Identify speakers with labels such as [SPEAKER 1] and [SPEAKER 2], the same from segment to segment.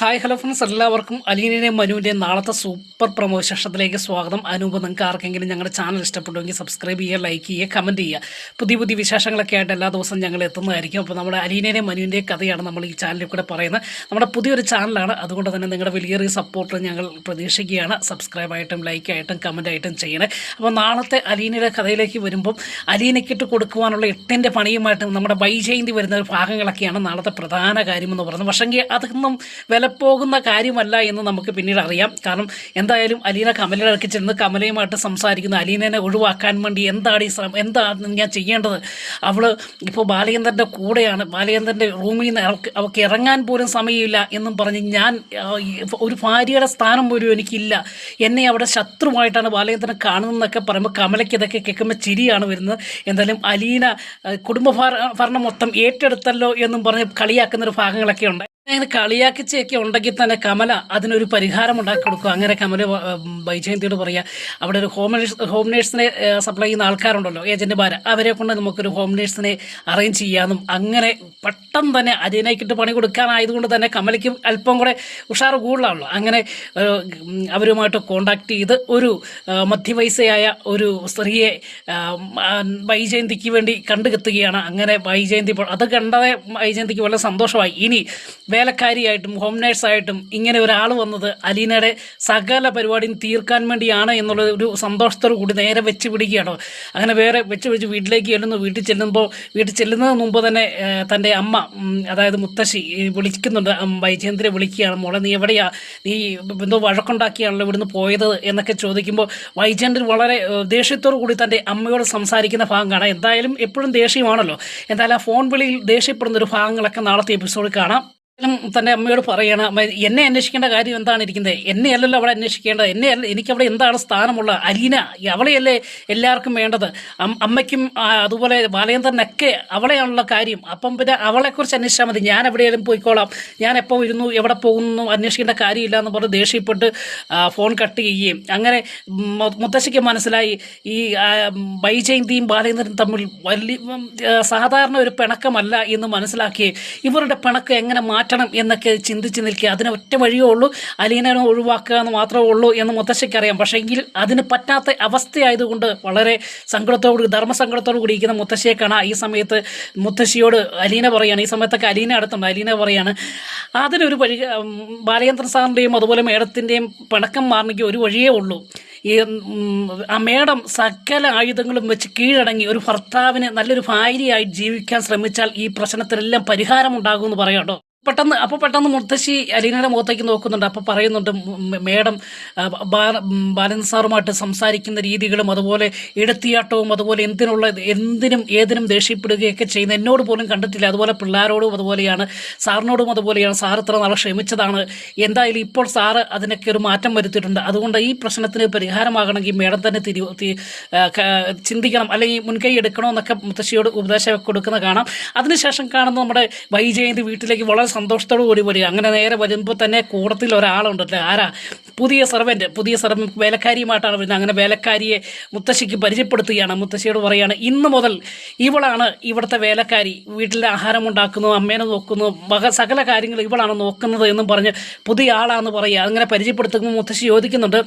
[SPEAKER 1] Hi hello friends എല്ലാവർക്കും അലീനിന്റെയും മനുവിന്റെയും നാളത്തെ super promo ശേഷത്തിലേക്ക് സ്വാഗതം. അനൂപ് നിങ്ങൾക്ക് ആർക്കെങ്കിലും ഞങ്ങളുടെ ചാനൽ ഇഷ്ടപ്പെട്ടുവെങ്കിൽ സബ്സ്ക്രൈബ് ചെയ്യുക ലൈക്ക് ചെയ്യുക കമന്റ് ചെയ്യുക. പുതിയ പുതിയ വിശേഷങ്ങളൊക്കെ ആയിട്ട് എല്ലാ ദിവസവും ഞങ്ങൾ എത്തുന്നതായിരിക്കും. അപ്പോൾ നമ്മുടെ അലീനയുടെയും മനുവിന്റെയും കഥയാണ് നമ്മൾ ഈ ചാനലിൽ കൂടെ പറയുന്നത്. നമ്മുടെ പുതിയൊരു ചാനലാണ് അതുകൊണ്ട് തന്നെ നിങ്ങളുടെ വലിയൊരു സപ്പോർട്ട് ഞങ്ങൾ പ്രതീക്ഷിക്കുകയാണ്. സബ്സ്ക്രൈബായിട്ടും ലൈക്കായിട്ടും കമന്റായിട്ടും ചെയ്യണേ. അപ്പോൾ നാളത്തെ അലീനയുടെ കഥയിലേക്ക് വരുമ്പം അലീനയ്ക്കിട്ട് കൊടുക്കുവാനുള്ള എട്ടിന്റെ പണിയുമായിട്ട് നമ്മുടെ വൈജയന്തി വരുന്ന ഭാഗങ്ങളൊക്കെയാണ് നാളത്തെ പ്രധാന കാര്യമെന്ന് പറയുന്നത്. പക്ഷെങ്കിൽ അതൊന്നും വിലപ്പോകുന്ന കാര്യമല്ല എന്ന് നമുക്ക് പിന്നീട് അറിയാം. കാരണം എന്തായാലും അലീന കമലയുടെ അടുക്കി ചെന്ന് കമലയുമായിട്ട് സംസാരിക്കുന്നു. അലീനനെ ഒഴിവാക്കാൻ വേണ്ടി എന്താണ് ഈ ശ്രമം എന്താണ് ഞാൻ ചെയ്യേണ്ടത്? അവൾ ഇപ്പോൾ ബാലചന്ദ്രന്റെ കൂടെയാണ്. ബാലചന്ദ്രന്റെ റൂമിൽ നിന്ന് അവൾക്ക് ഇറങ്ങാൻ പോലും സമയമില്ല എന്നും പറഞ്ഞ് ഞാൻ ഒരു ഭാര്യയുടെ സ്ഥാനം പോലും എനിക്കില്ല. എന്നെ അവിടെ ശത്രുവായിട്ടാണ് ബാലചന്ദ്രൻ കാണുന്നതെന്നൊക്കെ പറയുമ്പോൾ കമലയ്ക്ക് ഇതൊക്കെ കേൾക്കുമ്പോൾ ചിരിയാണ് വരുന്നത്. എന്തായാലും അലീന കുടുംബ ഭരണം മൊത്തം ഏറ്റെടുത്തല്ലോ എന്നും പറഞ്ഞ് കളിയാക്കുന്ന ഒരു ഭാഗങ്ങളൊക്കെ ഉണ്ട്. അങ്ങനെ കളിയാക്കിച്ചൊക്കെ ഉണ്ടെങ്കിൽ തന്നെ കമല അതിനൊരു പരിഹാരം ഉണ്ടാക്കി കൊടുക്കും. അങ്ങനെ കമല വൈജയന്തിയോട് പറയാ അവിടെ ഒരു ഹോം ഹോം നേഴ്സിനെ സപ്ലൈ ചെയ്യുന്ന ആൾക്കാരുണ്ടല്ലോ ഏജന്റുമാർ അവരെ കൊണ്ട് നമുക്കൊരു ഹോം നേഴ്സിനെ അറേഞ്ച് ചെയ്യാമെന്നും അങ്ങനെ പെട്ടെന്ന് തന്നെ അതിനേക്കിട്ട് പണി കൊടുക്കാനായതുകൊണ്ട് തന്നെ കമലയ്ക്ക് അല്പം കൂടെ ഉഷാറ് കൂടുതലാണല്ലോ. അങ്ങനെ അവരുമായിട്ട് കോണ്ടാക്ട് ചെയ്ത് ഒരു മധ്യവയസ്സയായ ഒരു സ്ത്രീയെ വൈജയന്തിക്ക് വേണ്ടി കണ്ടുകെത്തുകയാണ്. അങ്ങനെ വൈജയന്തി അത് കണ്ടതേ വൈജയന്തിക്ക് വളരെ സന്തോഷമായി. ഇനി വേലക്കാരിയായിട്ടും ഹോം നേഴ്സായിട്ടും ഇങ്ങനെ ഒരാൾ വന്നത് അലീനയുടെ സകല പരിപാടിയും തീർക്കാൻ വേണ്ടിയാണ് എന്നുള്ള ഒരു സന്തോഷത്തോടു കൂടി നേരെ വെച്ച് പിടിക്കുകയാണോ. അങ്ങനെ വേറെ വെച്ച് പിടിച്ച് വീട്ടിലേക്ക് ചെല്ലുന്നു. വീട്ടിൽ ചെല്ലുമ്പോൾ വീട്ടിൽ ചെല്ലുന്നതിന് മുമ്പ് തന്നെ തന്റെ അമ്മ അതായത് മുത്തശ്ശി വിളിക്കുന്നുണ്ട്. വൈജയന്തിനെ വിളിക്കുകയാണ്. മോളെ നീ എവിടെയാ? നീ എന്തോ വഴക്കുണ്ടാക്കിയാണല്ലോ ഇവിടുന്ന് പോയത് എന്നൊക്കെ ചോദിക്കുമ്പോൾ വൈജേന്ദ്രൻ വളരെ ദേഷ്യത്തോടു കൂടി തന്റെ അമ്മയോട് സംസാരിക്കുന്ന ഭാഗം കാണാം. എന്തായാലും എപ്പോഴും ദേഷ്യമാണല്ലോ. എന്തായാലും ആ ഫോൺ വിളിയിൽ ദേഷ്യപ്പെടുന്ന ഒരു ഭാഗങ്ങളൊക്കെ നാളത്തെ എപ്പിസോഡിൽ കാണാം. തന്റെ അമ്മയോട് പറയണം "അമ്മ, എന്നെ അന്വേഷിക്കേണ്ട കാര്യം എന്താണ് ഇരിക്കുന്നത് എന്നെ അല്ലല്ലോ അവിടെ അന്വേഷിക്കേണ്ടത്. എന്നെ അല്ല എനിക്കവിടെ എന്താണ് സ്ഥാനമുള്ള? അലീന അവളെയല്ലേ എല്ലാവർക്കും വേണ്ടത്? അമ്മയ്ക്കും അതുപോലെ ബാലചന്ദ്രനൊക്കെ അവളെയാണുള്ള കാര്യം. അപ്പം പിന്നെ അവളെക്കുറിച്ച് അന്വേഷിച്ചാൽ മതി. ഞാൻ എവിടെയെങ്കിലും പോയിക്കോളാം. ഞാൻ എപ്പോൾ ഇരുന്നു എവിടെ പോകുന്നു അന്വേഷിക്കേണ്ട കാര്യമില്ല എന്ന് പറഞ്ഞ് ദേഷ്യപ്പെട്ട് ഫോൺ കട്ട് ചെയ്യുകയും അങ്ങനെ മുത്തശ്ശിക്ക് മനസ്സിലായി. ഈ വൈജയന്തിയും ബാലചന്ദ്രനും തമ്മിൽ വലിയ സാധാരണ ഒരു പിണക്കമല്ല എന്ന് മനസ്സിലാക്കി. ഇവരുടെ പിണക്കം എങ്ങനെ മാറ്റണം എന്നൊക്കെ ചിന്തിച്ച് നിൽക്കുക. അതിന് ഒറ്റ വഴിയേ ഉള്ളൂ. അലീനനെ ഒഴിവാക്കുക എന്ന് മാത്രമേ ഉള്ളൂ എന്ന് മുത്തശ്ശിക്ക് അറിയാം. പക്ഷേങ്കിൽ അതിന് പറ്റാത്ത അവസ്ഥയായതുകൊണ്ട് വളരെ സങ്കടത്തോടു ധർമ്മസങ്കടത്തോടു കൂടി ഇരിക്കുന്ന മുത്തശ്ശിയെ കാണാം ഈ സമയത്ത് മുത്തശ്ശിയോട് അലീന പറയാണ് ഈ സമയത്തൊക്കെ അലീന അടുത്തുണ്ട്. അലീന പറയാണ് അതിനൊരു വഴി ബാലയന്ത്ര സാറിന്റെയും അതുപോലെ മേഡത്തിന്റെയും പിണക്കം മാറണമെങ്കിൽ ഒരു വഴിയേ ഉള്ളൂ. ഈ ആ മേഡം സകല ആയുധങ്ങളും വെച്ച് കീഴടങ്ങി ഒരു ഭർത്താവിന് നല്ലൊരു ഭാര്യയായി ജീവിക്കാൻ ശ്രമിച്ചാൽ ഈ പ്രശ്നത്തിനെല്ലാം പരിഹാരമുണ്ടാകുമെന്ന് പറയാം കേട്ടോ. പെട്ടെന്ന് അപ്പോൾ പെട്ടെന്ന് മുത്തശ്ശി അലീനയുടെ മുഖത്തേക്ക് നോക്കുന്നുണ്ട്. അപ്പോൾ പറയുന്നുണ്ട് മേഡം ബാലൻ സാറുമായിട്ട് സംസാരിക്കുന്ന രീതികളും അതുപോലെ എടുത്തിയാട്ടവും അതുപോലെ എന്തിനുള്ള എന്തിനും ഏതിനും ദേഷ്യപ്പെടുകയൊക്കെ ചെയ്യുന്ന എന്നോട് പോലും കണ്ടിട്ടില്ല. അതുപോലെ പിള്ളേരോടും അതുപോലെയാണ് സാറിനോടും അതുപോലെയാണ്. സാർ ഇത്ര നാളെ ക്ഷമിച്ചതാണ്. എന്തായാലും ഇപ്പോൾ സാറ് അതിനൊക്കെ ഒരു മാറ്റം വരുത്തിയിട്ടുണ്ട്. അതുകൊണ്ട് ഈ പ്രശ്നത്തിന് പരിഹാരമാകണമെങ്കിൽ മേഡം തന്നെ തിരി ചിന്തിക്കണം. അല്ലെങ്കിൽ മുൻകൈ എടുക്കണമെന്നൊക്കെ മുത്തശ്ശിയോട് ഉപദേശം കൊടുക്കുന്ന കാണാം. അതിനുശേഷം കാണുന്ന നമ്മുടെ വൈജയന്തി വീട്ടിലേക്ക് വളരെ സന്തോഷത്തോടു കൂടി വരിക. അങ്ങനെ നേരെ വരുമ്പോൾ തന്നെ കൂടത്തിൽ ഒരാളുണ്ടല്ലോ ആരാ? പുതിയ സർവന്റ് പുതിയ സർവൻ വേലക്കാരിയുമായിട്ടാണ് വരുന്നത്. അങ്ങനെ വേലക്കാരിയെ മുത്തശ്ശിക്ക് പരിചയപ്പെടുത്തുകയാണ്. മുത്തശ്ശിയോട് പറയുകയാണ് ഇന്ന് മുതൽ ഇവളാണ് ഇവിടുത്തെ വേലക്കാരി. വീട്ടിലെ ആഹാരം ഉണ്ടാക്കുന്നു അമ്മേനെ നോക്കുന്നു മക സകല കാര്യങ്ങൾ ഇവളാണ് നോക്കുന്നത് എന്നും പറഞ്ഞ് പുതിയ ആളാന്ന് പറയുക. അങ്ങനെ പരിചയപ്പെടുത്തുമ്പോൾ മുത്തശ്ശി ചോദിക്കുന്നുണ്ട്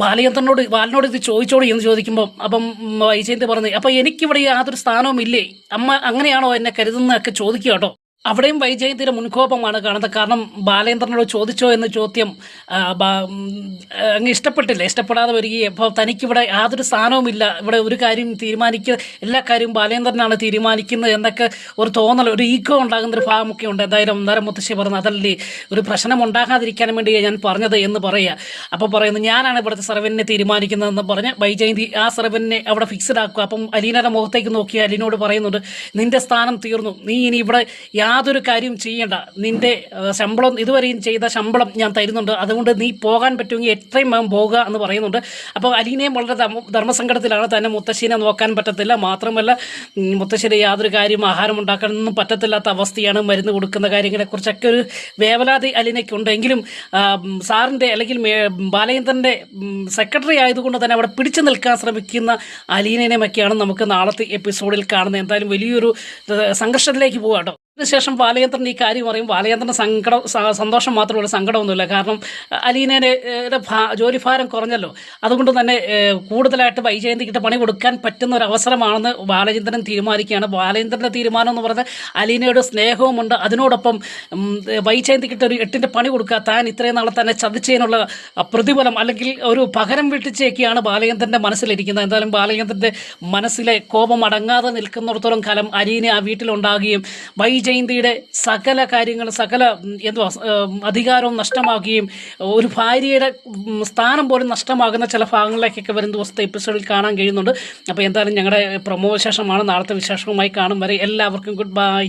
[SPEAKER 1] ബാലയന്ത്രനോട് ബാലനോട് ഇത് ചോദിച്ചോളൂ എന്ന് ചോദിക്കുമ്പോൾ അപ്പം വൈജയന്തി പറഞ്ഞു അപ്പം എനിക്കിവിടെ യാതൊരു സ്ഥാനവും ഇല്ലേ അമ്മ അങ്ങനെയാണോ എന്നെ കരുതുന്നതൊക്കെ ചോദിക്കുക കേട്ടോ. അവിടെയും വൈജയന്തിയുടെ മുൻകോപമാണ് കാണുന്നത്. കാരണം ബാലേന്ദ്രനോട് ചോദിച്ചോ എന്ന ചോദ്യം അങ്ങ് ഇഷ്ടപ്പെട്ടില്ല. ഇഷ്ടപ്പെടാതെ വരികയും. അപ്പോൾ തനിക്കിവിടെ യാതൊരു സ്ഥാനവുമില്ല. ഇവിടെ ഒരു കാര്യം തീരുമാനിക്കുക എല്ലാ കാര്യവും ബാലേന്ദ്രനാണ് തീരുമാനിക്കുന്നത് എന്നൊക്കെ ഒരു തോന്നൽ ഒരു ഈഗോ ഉണ്ടാകുന്ന ഒരു ഭാഗമൊക്കെ ഉണ്ട്. എന്തായാലും അന്നേരം മുത്തശ്ശി പറഞ്ഞു അതല്ലേ? ഒരു പ്രശ്നം ഉണ്ടാകാതിരിക്കാൻ വേണ്ടി ഞാൻ പറഞ്ഞത് എന്ന് പറയുക അപ്പോൾ പറയുന്നു ഞാനാണ് ഇവിടുത്തെ സർവനെ തീരുമാനിക്കുന്നതെന്ന് പറഞ്ഞ് വൈജയന്തി ആ സർവനെ അവിടെ ഫിക്സ്ഡ് ആക്കുക. അപ്പം അലീനയുടെ മുഖത്തേക്ക് നോക്കി അലീനോട് പറയുന്നുണ്ട് നിന്റെ സ്ഥാനം തീർന്നു. നീ ഇനി ഇവിടെ യാതൊരു കാര്യവും ചെയ്യണ്ട. നിന്റെ ശമ്പളം ഇതുവരെയും ചെയ്ത ശമ്പളം ഞാൻ തരുന്നുണ്ട്. അതുകൊണ്ട് നീ പോകാൻ പറ്റുമെങ്കിൽ എത്രയും വേഗം പോകുക എന്ന് പറയുന്നുണ്ട്. അപ്പോൾ അലീനയും വളരെ ധർമ്മ ധർമ്മസങ്കടത്തിലാണ്. തന്നെ മുത്തശ്ശീനെ നോക്കാൻ പറ്റത്തില്ല. മാത്രമല്ല മുത്തശ്ശീനെ യാതൊരു കാര്യം ആഹാരം ഉണ്ടാക്കാനൊന്നും പറ്റത്തില്ലാത്ത അവസ്ഥയാണ് മരുന്ന് കൊടുക്കുന്ന കാര്യങ്ങളെക്കുറിച്ചൊക്കെ ഒരു വേവലാതി അലീനയ്ക്കുണ്ട്. എങ്കിലും ആ, സാറിന്റെ അല്ലെങ്കിൽ ബാലചന്ദ്രന്റെ സെക്രട്ടറി ആയതുകൊണ്ട് തന്നെ അവിടെ പിടിച്ചു നിൽക്കാൻ ശ്രമിക്കുന്ന അലീനേനെയൊക്കെയാണ് നമുക്ക് നാളത്തെ എപ്പിസോഡിൽ കാണുന്നത്. എന്തായാലും വലിയൊരു സംഘർഷത്തിലേക്ക് പോകാം കേട്ടോ. അതിനുശേഷം ബാലചന്ദ്രൻ ഈ കാര്യം പറയും. ബാലചന്ദ്രന് സങ്കടം സന്തോഷം മാത്രമല്ല സങ്കടമൊന്നുമില്ല. കാരണം അലീനയുടെ ജോലിഭാരം കുറഞ്ഞല്ലോ. അതുകൊണ്ട് തന്നെ കൂടുതലായിട്ട് വൈജയന്തിക്കിട്ട് പണി കൊടുക്കാൻ പറ്റുന്ന ഒരു അവസരമാണെന്ന് ബാലചന്ദ്രൻ തീരുമാനിക്കുകയാണ്. ബാലചന്ദ്രന്റെ തീരുമാനം എന്ന് പറഞ്ഞാൽ അലീനയുടെ സ്നേഹവുമുണ്ട്. അതിനോടൊപ്പം വൈജയന്തിക്കിട്ട് ഒരു എട്ടിന്റെ പണി കൊടുക്കുക. താൻ ഇത്രയും നാളെ തന്നെ ചതിച്ചതിനുള്ള പ്രതിഫലം അല്ലെങ്കിൽ ഒരു പകരം വീട്ടിച്ചേക്കാണ് ബാലചന്ദ്രന്റെ മനസ്സിലിരിക്കുന്നത്. എന്തായാലും ബാലചന്ദ്രന്റെ മനസ്സിലെ കോപം അടങ്ങാതെ നിൽക്കുന്നിടത്തോളം കാലം അലീന ആ വീട്ടിലുണ്ടാകുകയും വൈജയന്തിയുടെ സകല കാര്യങ്ങളും സകല എന്തുവാ അധികാരവും നഷ്ടമാകുകയും ഒരു ഭാര്യയുടെ സ്ഥാനം പോലും നഷ്ടമാകുന്ന ചില ഭാഗങ്ങളിലേക്കൊക്കെ വരും ദിവസത്തെ എപ്പിസോഡിൽ കാണാൻ കഴിയുന്നുണ്ട്. അപ്പോൾ എന്തായാലും ഞങ്ങളുടെ പ്രമോ വിശേഷമാണ്. നാളത്തെ വിശേഷവുമായി കാണും വരെ എല്ലാവർക്കും ഗുഡ് ബൈ